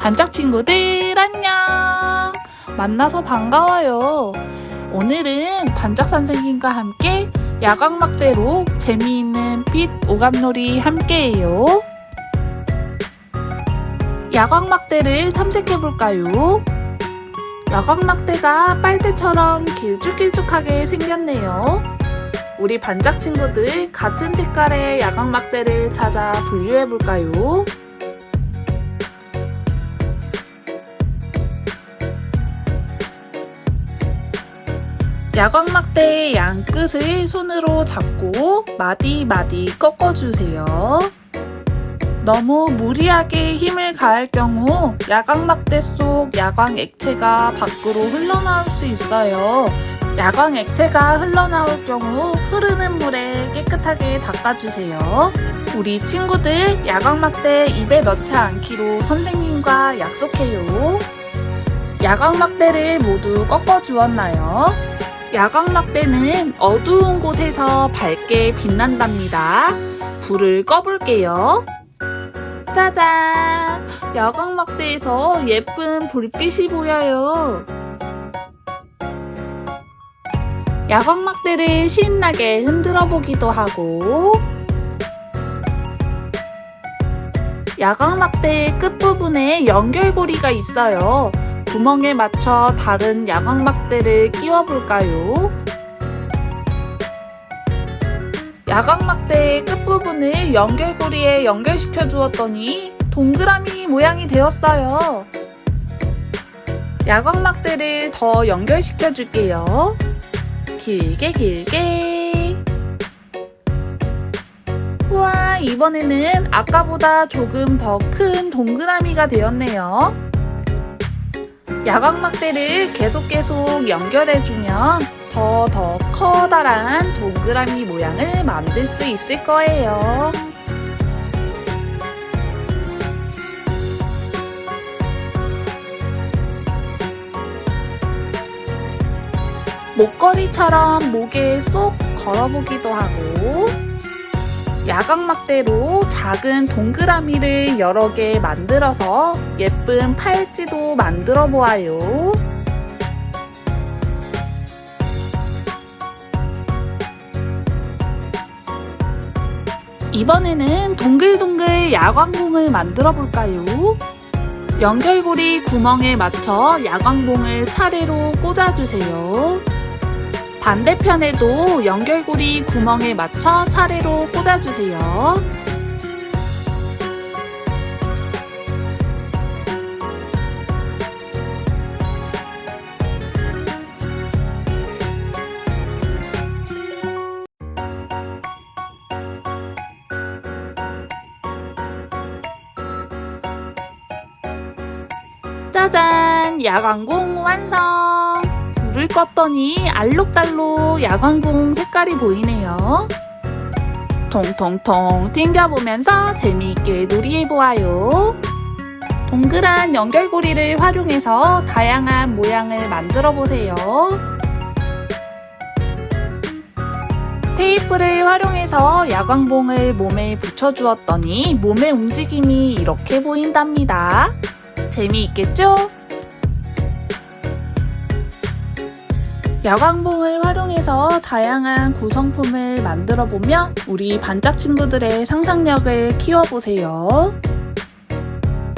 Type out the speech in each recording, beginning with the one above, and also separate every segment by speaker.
Speaker 1: 반짝 친구들 안녕! 만나서 반가워요. 오늘은 반짝 선생님과 함께 야광막대로 재미있는 빛 오감놀이 함께해요. 야광막대를 탐색해볼까요? 야광막대가 빨대처럼 길쭉길쭉하게 생겼네요. 우리 반짝 친구들 같은 색깔의 야광막대를 찾아 분류해볼까요? 야광막대의 양 끝을 손으로 잡고 마디마디 꺾어주세요. 너무 무리하게 힘을 가할 경우 야광막대 속 야광 액체가 밖으로 흘러나올 수 있어요. 야광 액체가 흘러나올 경우 흐르는 물에 깨끗하게 닦아주세요. 우리 친구들 야광막대 입에 넣지 않기로 선생님과 약속해요. 야광막대를 모두 꺾어 주었나요? 야광막대는 어두운 곳에서 밝게 빛난답니다. 불을 꺼볼게요. 짜잔! 야광막대에서 예쁜 불빛이 보여요. 야광막대를 신나게 흔들어 보기도 하고, 야광막대의 끝부분에 연결고리가 있어요. 구멍에 맞춰 다른 야광막대를 끼워 볼까요? 야광막대의 끝부분을 연결고리에 연결시켜 주었더니 동그라미 모양이 되었어요. 야광막대를 더 연결시켜 줄게요. 길게 길게. 우와, 이번에는 아까보다 조금 더 큰 동그라미가 되었네요. 야광막대를 계속 계속 연결해주면 더 더 커다란 동그라미 모양을 만들 수 있을 거예요. 목걸이처럼 목에 쏙 걸어보기도 하고 야광막대로 작은 동그라미를 여러 개 만들어서 예쁜 팔찌도 만들어 보아요. 이번에는 동글동글 야광봉을 만들어 볼까요? 연결고리 구멍에 맞춰 야광봉을 차례로 꽂아주세요. 반대편에도 연결고리 구멍에 맞춰 차례로 꽂아주세요. 짜잔! 야광공 완성! 불을 껐더니 알록달록 야광공 색깔이 보이네요. 통통통 튕겨보면서 재미있게 놀이해보아요. 동그란 연결고리를 활용해서 다양한 모양을 만들어 보세요. 테이프를 활용해서 야광봉을 몸에 붙여주었더니 몸의 움직임이 이렇게 보인답니다. 재미있겠죠? 야광봉을 활용해서 다양한 구성품을 만들어 보며 우리 반짝 친구들의 상상력을 키워보세요.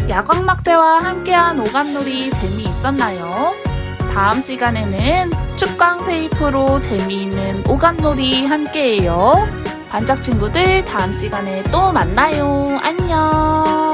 Speaker 1: 야광막대와 함께한 오감놀이 재미있었나요? 다음 시간에는 축광 테이프로 재미있는 오감놀이 함께해요. 반짝 친구들 다음 시간에 또 만나요. 안녕.